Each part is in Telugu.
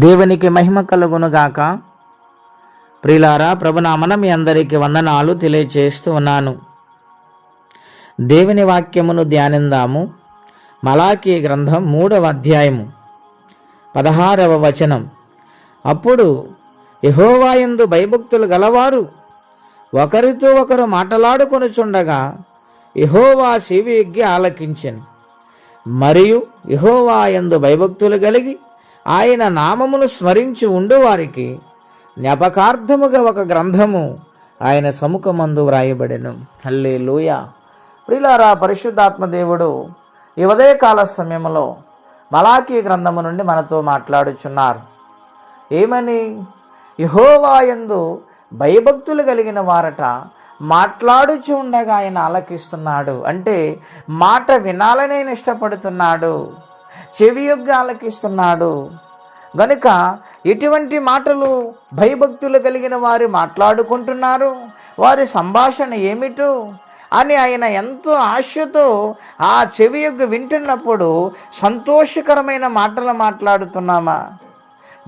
దేవునికి మహిమ కలుగునుగాక. ప్రిలారా ప్రభునామన మీ అందరికీ వందనాలు తెలియచేస్తూ ఉన్నాను. దేవుని వాక్యమును ధ్యానిందాము. మలాకీ గ్రంథం మూడవ అధ్యాయము పదహారవ వచనం. అప్పుడు యహోవాయందు భయభక్తులు గలవారు. ఒకరితో ఒకరు మాటలాడుకొనుచుండగా యహోవా శివిగ్గి ఆలకించెను. మరియు యహోవాయందు భయభక్తులు కలిగి ఆయన నామమును స్మరించి ఉండువారికి జ్ఞాపకార్థముగా ఒక గ్రంథము ఆయన సముఖమందు వ్రాయబడెను. హల్లే లూయ ప్రిలారా పరిశుద్ధాత్మదేవుడు ఈ ఉదయకాల సమయంలో మలాకీ గ్రంథము నుండి మనతో మాట్లాడుచున్నారు. ఏమని? యహోవాయందు భయభక్తులు కలిగిన వారట మాట్లాడుచు ఉండగా ఆయన ఆలకిస్తున్నాడు. అంటే మాట వినాలని ఇష్టపడుతున్నాడు. చెవియొగ్గా ఆలకిస్తున్నాడు గనుక ఎటువంటి మాటలు భయభక్తులు కలిగిన వారు మాట్లాడుకుంటున్నారు. వారి సంభాషణ ఏమిటో? అని ఆయన ఎంతో ఆశతో ఆ చెవి యొక్క వింటున్నప్పుడు సంతోషకరమైన మాటలు మాట్లాడుతున్నామా?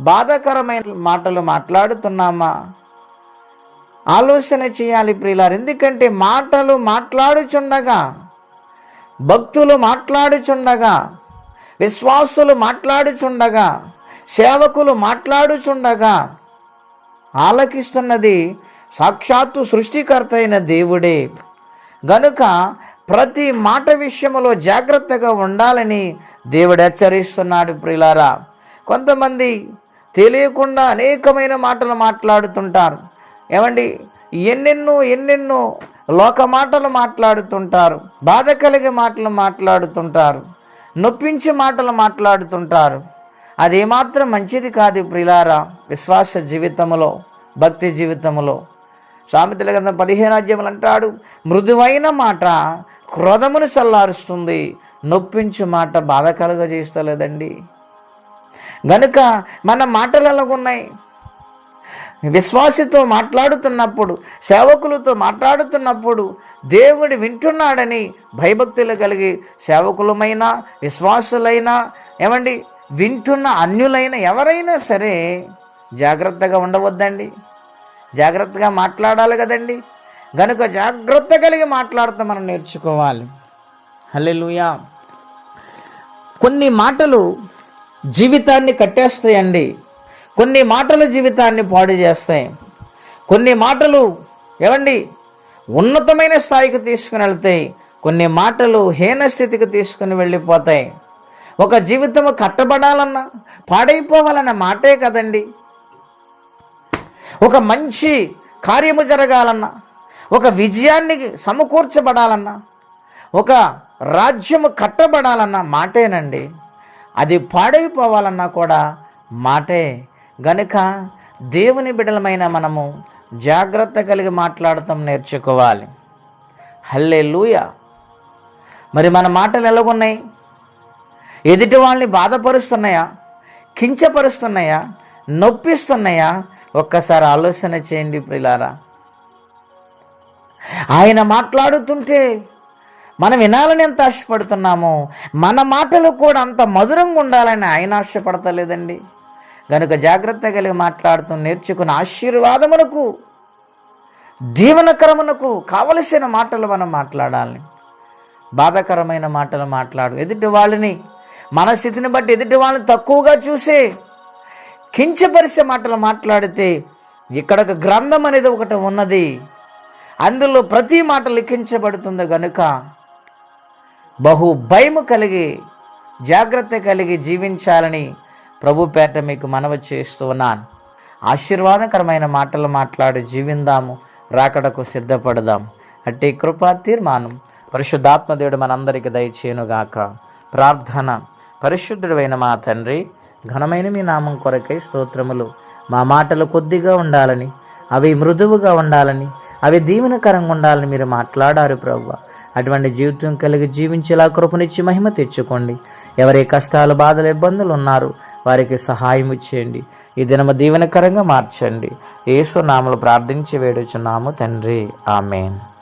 బాధాకరమైన మాటలు మాట్లాడుతున్నామా? ఆలోచన చేయాలి ప్రియులారు. ఎందుకంటే మాటలు మాట్లాడుచుండగా భక్తులు మాట్లాడుచుండగా విశ్వాసులు మాట్లాడుచుండగా సేవకులు మాట్లాడుచుండగా ఆలకిస్తున్నది సాక్షాత్తు సృష్టికర్త అయిన దేవుడే. గనుక ప్రతి మాట విషయంలో జాగ్రత్తగా ఉండాలని దేవుడు హెచ్చరిస్తున్నాడు ప్రిలారా కొంతమంది తెలియకుండా అనేకమైన మాటలు మాట్లాడుతుంటారు. ఏమండి? ఎన్నెన్నో ఎన్నెన్నో లోక మాటలు మాట్లాడుతుంటారు. బాధ కలిగే మాటలు మాట్లాడుతుంటారు. నొప్పించే మాటలు మాట్లాడుతుంటారు. అదేమాత్రం మంచిది కాదు ప్రిలారా విశ్వాస జీవితంలో భక్తి జీవితంలో సామెతల గ్రంథం పదిహేను అధ్యాయులు అంటాడు మృదువైన మాట క్రోధమును చల్లారుస్తుంది నొప్పించు మాట బాధ కలుగజేస్తలేదండి. గనుక మన మాటలు ఎలాగున్నాయి విశ్వాసితో మాట్లాడుతున్నప్పుడు సేవకులతో మాట్లాడుతున్నప్పుడు దేవుడు వింటున్నాడని భయభక్తులు కలిగి సేవకులమైనా విశ్వాసులైనా ఏమండి వింటున్న అన్యులైన ఎవరైనా సరే జాగ్రత్తగా ఉండవద్దండి. జాగ్రత్తగా మాట్లాడాలి కదండి. గనుక జాగ్రత్త కలిగి మాట్లాడుతూ మనం నేర్చుకోవాలి. హల్లెలూయా. కొన్ని మాటలు జీవితాన్ని కట్టేస్తాయండి. కొన్ని మాటలు జీవితాన్ని పాడు చేస్తాయి. కొన్ని మాటలు ఏమండి ఉన్నతమైన స్థాయికి తీసుకుని వెళ్తాయి. కొన్ని మాటలు హీన స్థితికి తీసుకుని వెళ్ళిపోతాయి. ఒక జీవితము కట్టబడాలన్నా పాడైపోవాలన్న మాటే కదండి. ఒక మంచి కార్యము జరగాలన్నా ఒక విజయాన్ని సమకూర్చబడాలన్నా ఒక రాజ్యము కట్టబడాలన్న మాటేనండి. అది పాడైపోవాలన్నా కూడా మాటే గనుక దేవుని బిడలమైన మనము జాగ్రత్త కలిగి మాట్లాడటం నేర్చుకోవాలి. హల్లే లూయ మరి మన మాటలు ఎలాగున్నాయి? ఎదుటి వాళ్ళని బాధపరుస్తున్నాయా? కించపరుస్తున్నాయా? నొప్పిస్తున్నాయా? ఒక్కసారి ఆలోచన చేయండి ప్రిలారా. ఆయన మాట్లాడుతుంటే మనం వినాలని ఎంత ఆశపడుతున్నామో మన మాటలు కూడా అంత మధురంగా ఉండాలని ఆయన ఆశపడతలేదండి. కనుక జాగ్రత్త కలిగి మాట్లాడుతూ నేర్చుకున్న ఆశీర్వాదమునకు జీవనకరమునకు కావలసిన మాటలు మనం మాట్లాడాలి. బాధాకరమైన మాటలు మాట్లాడు. ఎదుటి వాళ్ళని మన స్థితిని బట్టి ఎదుటి వాళ్ళని తక్కువగా చూసే కించపరిచే మాటలు మాట్లాడితే ఇక్కడ ఒక గ్రంథం అనేది ఒకటి ఉన్నది. అందులో ప్రతి మాట లిఖించబడుతుంది గనుక బహు భయము కలిగి జాగ్రత్త కలిగి జీవించాలని ప్రభు పేట మీకు మనవి చేస్తూ ఉన్నాను. ఆశీర్వాదకరమైన మాటలు మాట్లాడి జీవిందాము రాకడకు సిద్ధపడదాం అట్టి కృపా తీర్మానం పరిశుద్ధాత్మదేవుడు మనందరికి దయచేయునుగాక. ప్రార్థన పరిశుద్ధుడైన మా తండ్రి ఘనమైన మీ నామం కొరకై స్తోత్రములు. మా మాటలు కొద్దిగా ఉండాలని అవి మృదువుగా ఉండాలని అవి దీవెనకరంగా ఉండాలని మీరు మాట్లాడారు ప్రభు. అటువంటి జీవితం కలిగి జీవించేలా కృపనిచ్చి మహిమ తెచ్చుకోండి. ఎవరి కష్టాలు బాధలు ఇబ్బందులు ఉన్నారు వారికి సహాయం ఇచ్చేయండి ఈ దినమ దీవెనకరంగా మార్చండి. ఏసు నామలు ప్రార్థించి వేడుచున్నాము తండ్రి. ఆమెన్.